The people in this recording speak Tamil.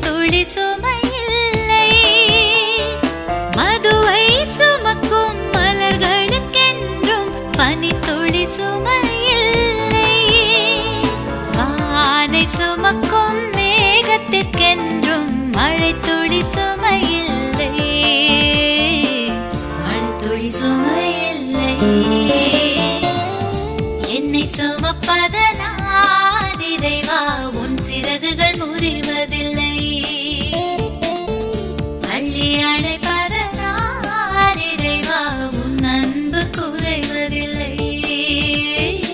துளி சுமையில்லை. மதுவை சுமக்கும் மலர்களுக்கென்றும் பனி துளி சுமையில்லை. வானை சுமக்கும் மேகத்திற்கென்றும் மழை துளி சுமையில்லை. மழை துளி சுமையில்லை. என்னை சுமப்பதனால் இறைவா உன் சிறகுகள் முறிவு